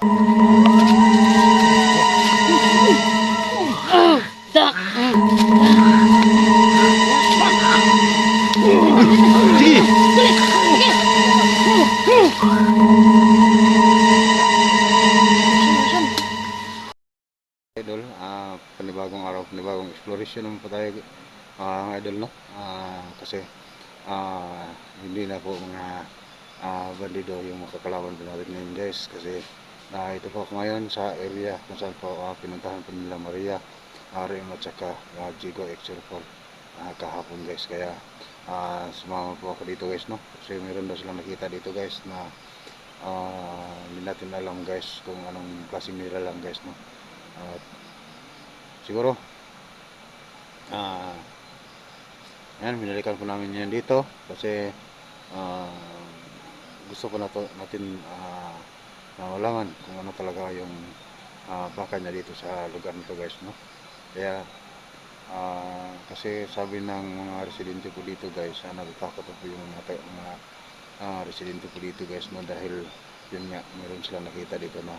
Sige! sa area kung saan po ah, pinuntahan po nila Maria, RM at saka ah, Jigo X04 ah, kahapon guys. Kaya ah, sumama po ako dito guys no? Kasi meron daw silang nakita dito guys na ah, hindi natin alam guys kung anong klaseng nila lang guys no? At siguro ah yan binalikan po namin yan dito kasi ah, gusto po nato, natin ah, malaman kung ano talaga yung ah, baka niya dito sa lugar nito guys no kaya ah, kasi sabi ng mga residente po dito guys ah, natatakot po yung mga, mga ah, residente po dito guys no dahil yun nga meron silang nakita dito na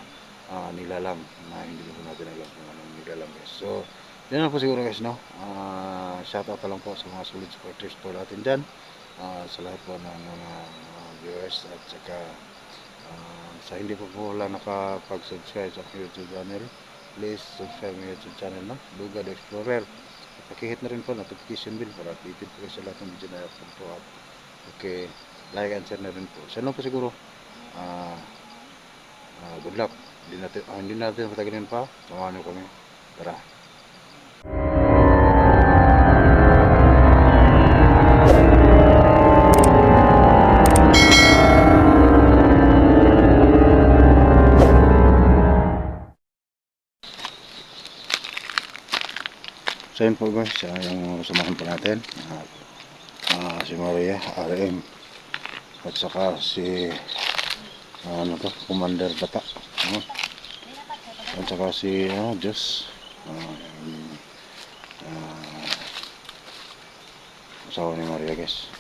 ah, nilalang na hindi po natin alam kung anong nilalang guys. So, yan lang po siguro guys, no? Ah, shout out na lang po sa mga solid supporters po natin dyan. Ah, sa lahat po ng mga ah, viewers at saka ah, sa hindi po po wala nakapag-subscribe sa YouTube channel, please subscribe my YouTube channel, no? Luga the Explorer. Pakihit na rin po notification bell para updated po kayo sa lahat ng video na upload po at okay, like and share na rin po. Sa lang po siguro, ah, ah, good luck. Hindi natin, ah, hindi natin patagalin pa. Samahan niyo kami. Tara. So yun po guys, ah, yung samahan po natin. Ah, ah, si Maria, RM. At saka si ah, ano to, Commander Bata. Ano? At saka si ah, Diyos. Ah, yung, ah, asawa ni Maria guys.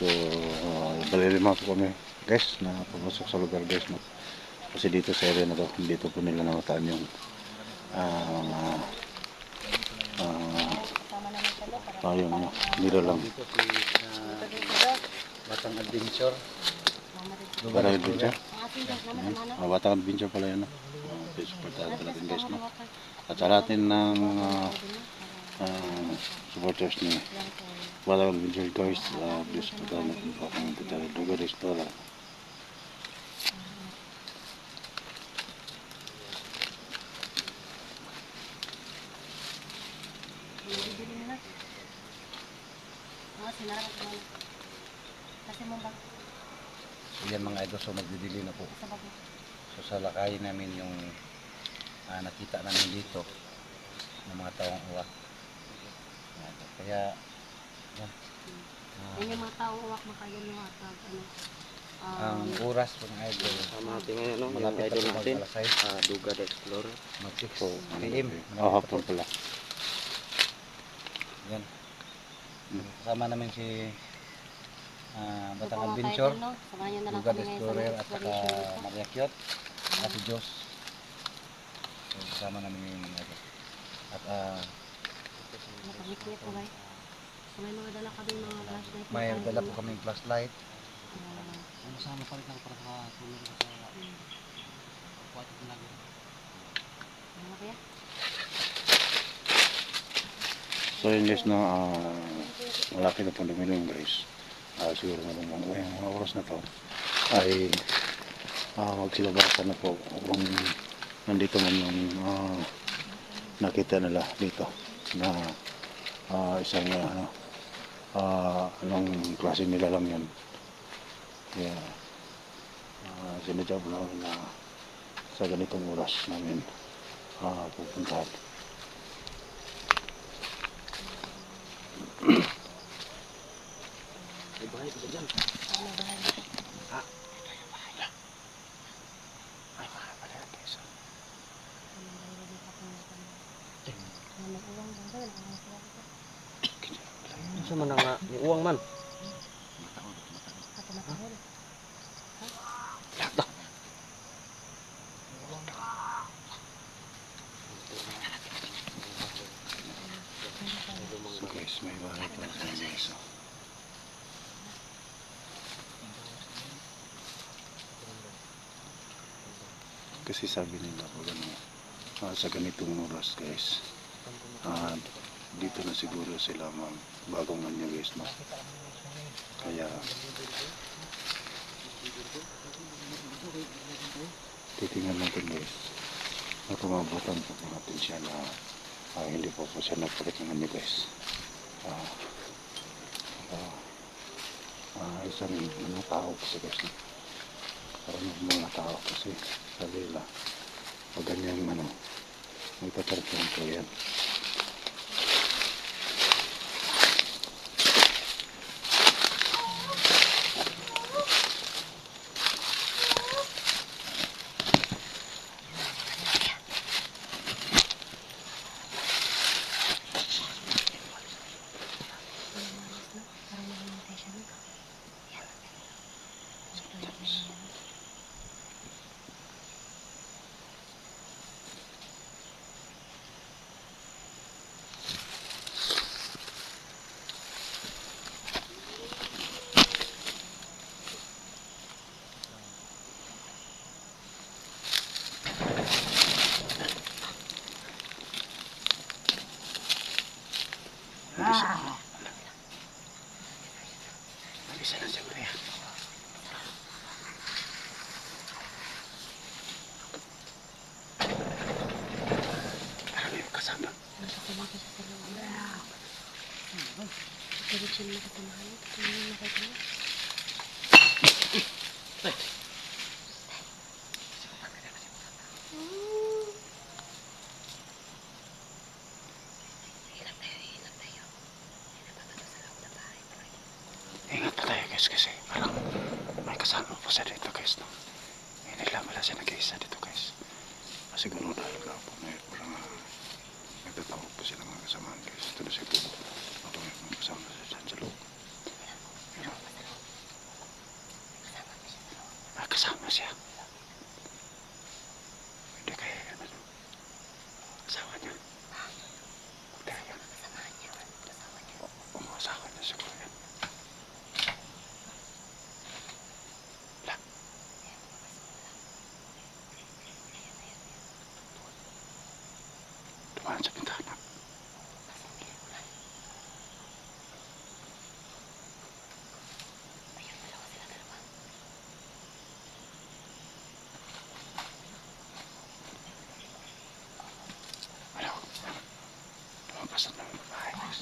So, uh, balilima po kami guys na pumasok sa lugar guys. No? Kasi dito sa area na to, dito po nila namataan yung ah, mga ah, ah, yung ano, nilalang. Batang Adventure. Batang Adventure? Ah, Batang Adventure pala yan. No? Uh, please support natin guys. No? At sa natin ng ah, ah, supporters ni Batang Adventure guys. Uh, please support natin po ang Lugar Explorer. Kasi mo ba? Yan mga idol, so magdidili na po. Sa bago. So sa lakayin namin yung ah, nakita namin dito ng mga tawang uwak. Yan. Kaya, yan. Ah, Yan yung mga tao uwak makayan yung atag. Ano? ang Um, oras po ng idol, Sama natin ngayon, no? Yung malapit idol na po natin, mag-alasay, ah, Duga the Explorer. mag 6 So, p.m. Oh, hapon pala. Kasama namin si ah, so, Batang Adventure, no? Lugar ngayon Explorer at saka. Maria Kiot at si Diyos. So, kasama namin yung idol. At ah? So, may mga dala kami mga flashlight. may dala po kaming flashlight. Uh, Ano sama pa rin ako para sa tulong sa kuwat ko lagi. ano kaya? So yun guys na ah, malaki na po lumilim guys. Ah, siguro na lang mga, mga oras na to ay ah, magsilabasan na po kung nandito man yung ah, nakita nila dito na ah, isang ah, ano ah, anong klase nila lang yun. Kaya ah, sinadya po na sa ganitong oras namin ah, pupuntahan. Ba dyan? Ano ba? Ay, mga pala guys. Ano ba yung dito kung ano mag-uwang ba? Wala akong sila dito. Ano man nga, yung uwang man. Ako na Kasi sabi nila pag ano, ah, sa ganitong oras guys, ah, dito na siguro sila mag bagong manyo guys no. Kaya titingnan natin guys na kumabutan po po natin siya na ah, hindi po po siya nagpalit ng anyo guys. Ah, ah, ah, isang mga tao kasi guys no. Parang mga tao kasi sabi nila pag ganyan ano. Parang namamatay siya nun. Yan. Ganyan. Nagisa na siguro yan. Parang may kasama. Nakasama ko siya sa loob. Pilit siya nakasamahan. Ito yung nakita niya. Hilap tayo, hilap tayo. Hilap pa to sa loob ng bahay. Ingat pa tayo guys kasi parang may kasama po siya dito guys. No? Hindi lang wala siya nag-iisa dito guys. Masiguro dahil nga po may parang uh, nagtatawag po sila mga kasamaan guys. Ito na siya po. Ito may mga kasama siya dyan sa loob. Pero, may kasama siya. Hindi kaya yan ano. Asawa niya. Hindi kaya. Kasamahan niya. Kasama niya. O, o asawa niya siguro yan. Wala. Tumahan sa bintana. Ayun, dalawa sila dalawa. Ano? Lumabas na ng babae guys.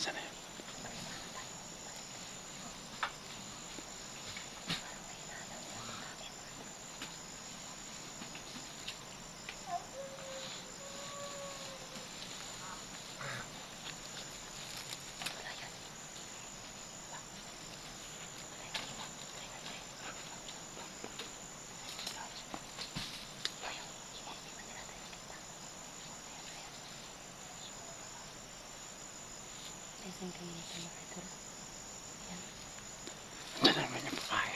Sana yun? Isang kayo nito mga idol. Yan. Andiyan na naman yung babae.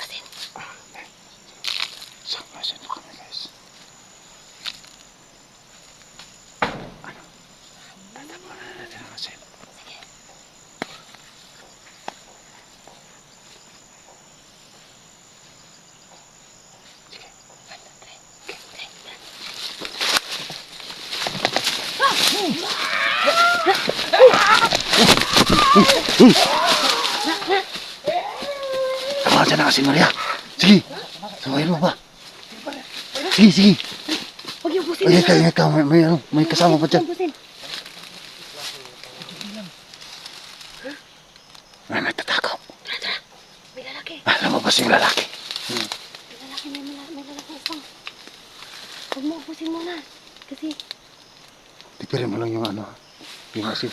Atin. Ah, eh. Saan ba sino kami guys? Ano? Tatapunan na natin ang asin. Tama dyan na kasi Maria. Sige. Sabayin mo ba? Sige, sige. Huwag yung busin. Ingat ka, ingat ka. May, may, ano, may kasama pa dyan. May nagtatakaw. Tara, tara. May lalaki. Ah, lumabas yung lalaki. May lalaki, may, may lalaki isang. Huwag mo ubusin muna. Kasi, Tipirin mo lang yung ano. Yung asin.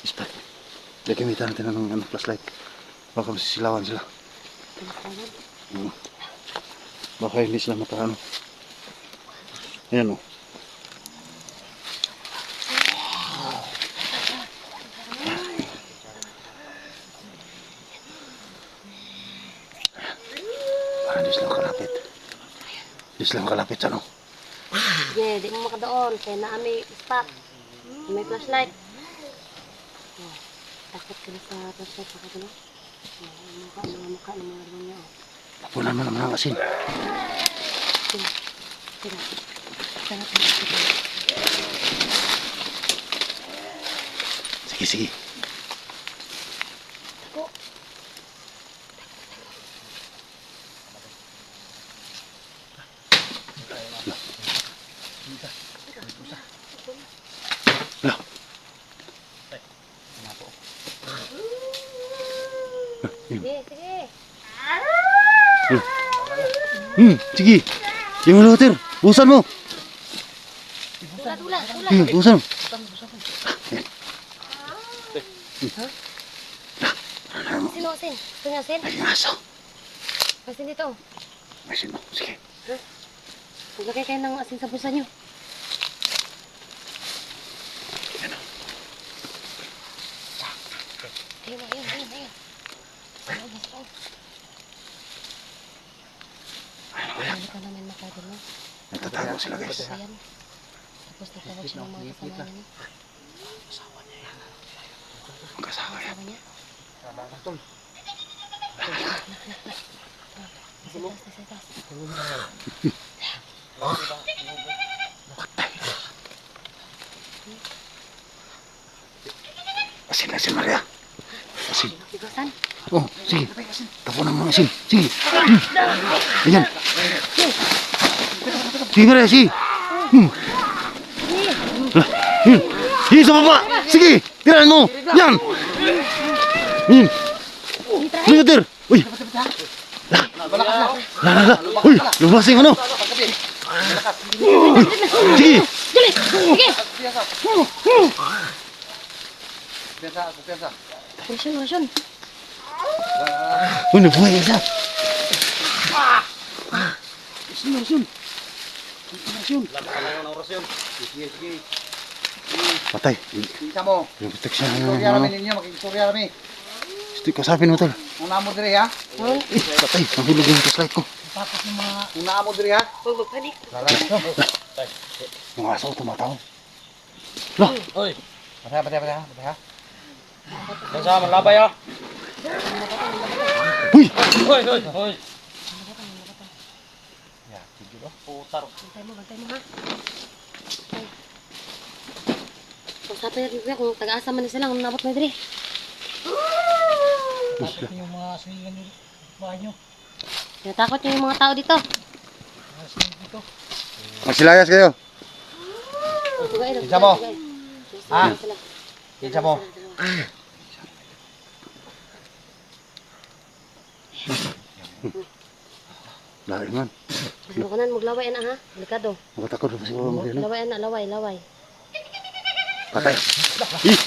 Ispat. Gagamitan natin ng ano, flashlight. Baka masisilawan sila. Hmm. Baka hindi sila maka ano. Ayan o. Parang di sila kalapit. Di sila kalapit sa ano. Sige, di mo makadoon. Kaya naami spot. May flashlight. Takot ka na sa flashlight. Takot ka na. Mukha, mga mukha ng mga demonyo. oh. Tapunan mo naman ang asin. Sige. Takot ka na. Sige. Sige, Sige. Hmm, sige. Yung water. Busan mo. Tula, tula, tula. Hmm, busan. Sino asin? Gusto niyo asin? Ay, aso. Asin dito. Asin mo. Sige. Maglagay kayo ng asin sa bulsa niyo. Ayun, ayun, ayun, ayun. Ayun, ayun. Hindi ka namin makadalo. Nagtatago sila guys. Ayan. Tapos tatawag siya ng mga kasama niya. Ang kasawa yan. Kasama niya. Nasa taas, nasa taas. Asin, asin Maria. Asin. Oh, sige. Tapunan mo ang asin. Sige. Hmm. Ayan. Sige Maria, sige. Hmm. Hmm. Sige sa. Sige. Tirahan mo. Yan. Hmm. Sige, Katir. Uy. Lah. Lah, lah, lah. Uy, lumabas yung ano. Uy. Sige. Sige! Kumpiyansa, kumpiyansa. Orasyon, orasyon. Uy, nabuhay isa. Asin, asin. Asin. Sige, sige. Patay. Isa mo. Yung proteksyon ng Istorya namin ninyo, makikistorya namin. Gusto kasapin mo tol. Una mo diri ha. Eh, patay. Nahulog yung flashlight ko. Tapos yung mga Una mo diri ha. huwag magpanik. Yung aso tumataw. Oy, Patay, patay, patay ha. Patay ha. yan sa malabay ah. Uy! Hoy, hoy, hoy. Yeah, tigil oh. Putar. Bantay mo, bantay mo ha. Bantay. Kung sa tayo kuya, kung taga-asa man na sila, kung nabot na diri. Tapos yung mga silingan yung bahay nyo. Kaya takot yung mga tao dito. Mga dito. Magsilayas kayo. Isa mo. Ah. Sila. Isa mo. Lahat man. Magunan, maglaway na ha. Delikado. Makatakot pa siguro mo rin. no? Laway na, laway, laway. Patay. Ih!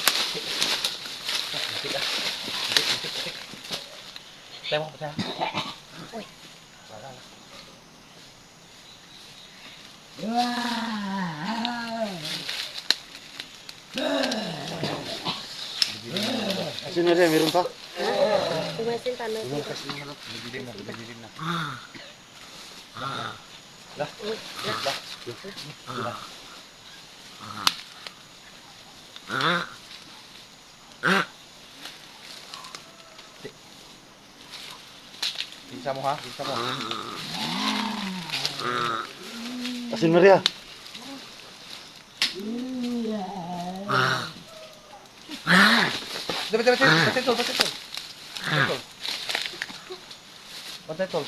Patay mo, patay ha. Asin na rin, meron pa. Tumasin pa, may Dilim na, dilim na. Isa mo ha, isa mo. Asin Maria. Batay, batay, batay, batay tol, batay tol.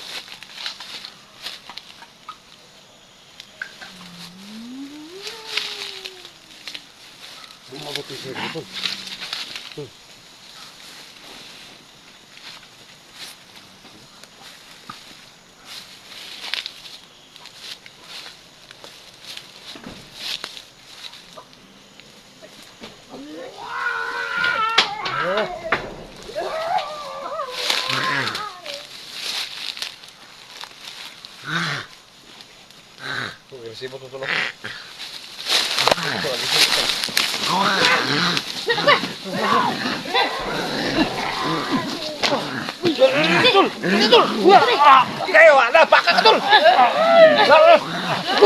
Sí, vos tú lo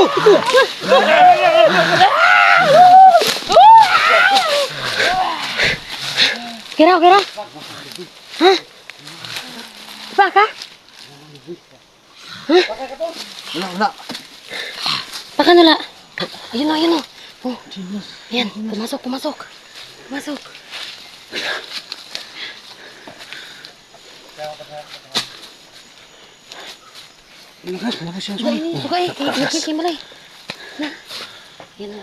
Agresibo to tulong. Kira, kira. Hah? Apa ka? Wala, wala. Baka nula. Ayun o, ayun o. Oh, yan. Pumasok, pumasok. Pumasok. Lakas, lakas ni, sugay. Kaya kaya kaya balay. Na. Yan o.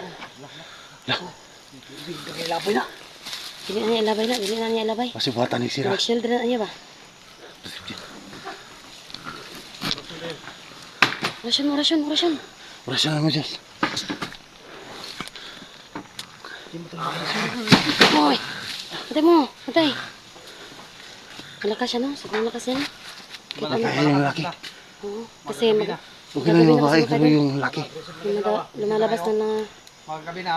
Lapoy na. Dili na niya ilabay na, dili na niya ilabay. Kasi buhatan ni sira. Mag-shield na niya ba? Orasyon, orasyon, orasyon. Orasyon na mo, Diyos. Hoy! Patay mo, patay. Malakas siya no? Sobrang lakas yan. Kita mo. Oo, kasi mag... Okay na yung babae, pero yung laki. lumada- lumalabas na na... Magkabi na.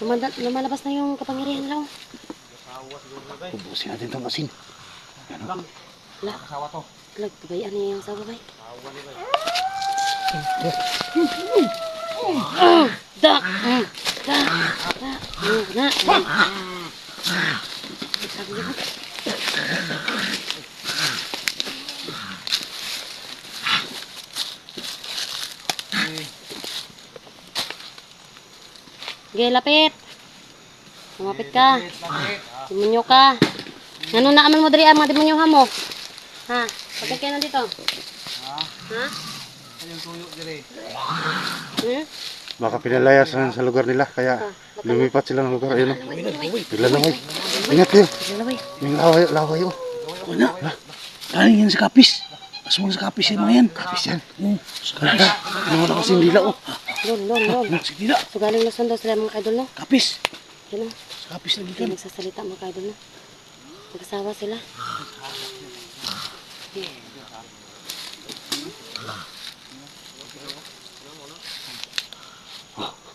Lumada, lumalabas na yung kapangyarihan lang. Ubusin natin itong asin. Wala, Asawa to. lag, pabayaan niya yung sawa bay. Ah, Dak! Mm, Dak! Dak! Mm, Na! mm. Sabi niya ba? Sige, lapit. Lumapit ka. Demonyo ka. Ano na aman mo diri ang mga demonyo ha mo? Ha? Bakit kayo nandito? Ha? Ha? Ayun tuyo dire. Hmm? Baka pinalayas na sa lugar nila, kaya lumipat sila ng lugar. Ayun o. Bigla na oy. Ingat kayo. Yung laway, laway o. Wala. Galing yan sa kapis. Asmang sa kapis yung mga yan. Kapis yan. Oo, sa kapis. Ganda. Ano na kasing dila o. Lon, lon, lon. Sige, dila. So galing Luzon daw sila mga kaidol no? Kapis. Yan o. Sa kapis lagi kan. nagsasalita mga kaidol no? Mag-asawa sila.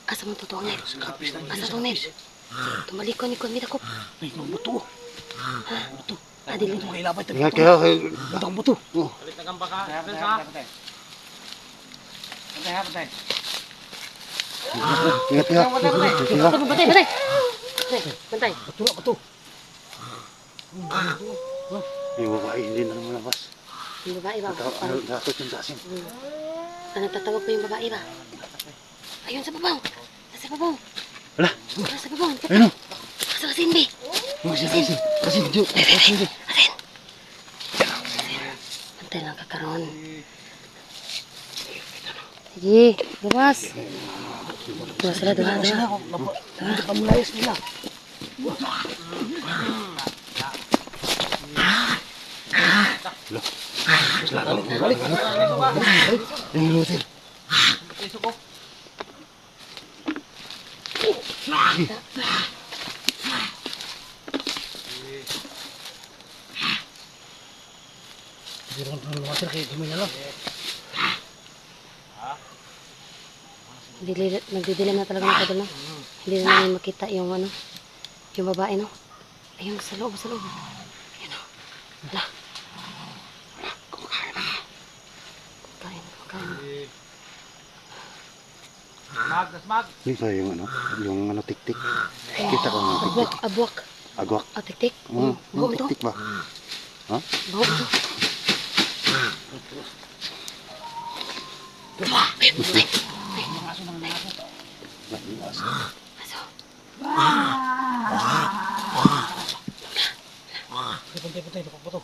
Asa mo totoo? Sa kapis lagi. Asa to Ned? Tumalikon, ikon, mitakop. Ay, mga buto. Buto. Ah, dili. Buto mga ilabay. Ingat kayo. Buto ang buto. Oh. Balik na gamba ka. Patay, patay, patay. Ha, patay. Ingat patay. Ingat kayo. Bantay, bantay! Bantay, bantay. Buto na, buto. Yung babae hindi na lumalabas. Yung babae ba? Ano, Datot yung dasin. Ah, nagtatawag pa yung babae ba? Ayun sa babaw. Nasa babaw. Wala. Nasa babaw. Ayun o. Nasa kasimbi. Kasi, kasi, kasi, Diyo. Asin. Antay lang kakaroon. Sige, gawas. Dua sila, dua, dua. Hindi pa mulayas nila. Yung lutil. Hindi rin ito mga sila. Kaya hindi na lang. Dili- Nagdidilim na talaga ng kadal, no? Hindi na namin makita yung ano, yung babae, no? Ayun, sa loob, sa loob. Ayun, no? Wala. Kumakain. Kumakain, kumakain. Mag, das mag. Hindi ba yung ano, yung ano tiktik. Kita ko mga tiktik. Abwak, abwak. Agwak. Ah, tiktik. Yung ito. tiktik ba? Ha? Bago ito. Ayun, ay. Aso. Pantay, pantay. Buto, buto.